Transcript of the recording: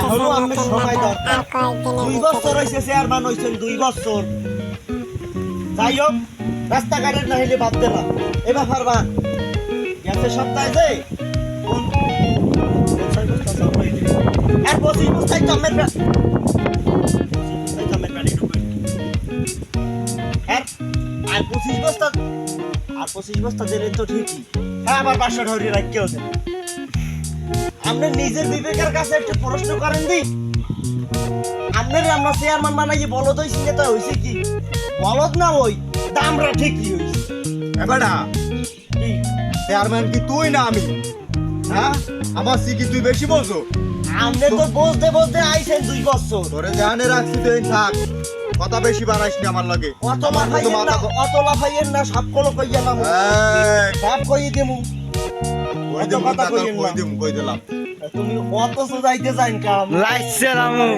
এখনও আমি সময় দরকার। আর দুই বছর হয়েছে চেয়ারম্যান হয়েছেন দুই বছর। যাই হোক রাস্তাঘাটের না হলে বাদ দিলাম এ ব্যাপার বা গেছে সপ্তাহে যে। আর পঁচিশ বস্তায়। আর বস্তা আর পঁচিশ বস্তা দিলেন তো ঠিকই। হ্যাঁ আবার পাঁচশো ঢরি রাখিও দেন। আপনি নিজের বিবেকের কাছে একটা প্রশ্ন করেন দি। আপনার আমরা চেয়ারম্যান বানাই বলদ হয়েছি তো হয়েছে কি? বলদ না ওই দামরা ঠিকই হয়েছে কি? চেয়ারম্যান কি তুই না আমি? হ্যাঁ? আমার সিকি তুই বেশি বলছো? আপনি তো বলতে বলতে আইছেন দুই বছর। তোরে জানে রাখছি তুই থাক। কথা বেশি বাড়াইস না আমার লাগে। অত লাফাইয়েন না অত লাফাইয়েন না সব কলো কইয়া না সব কই দিমু অত কথা কইয়েন কই না। কই দিলাম। তুমি অত সুজাইতে যাইন কাম লাইছে রামু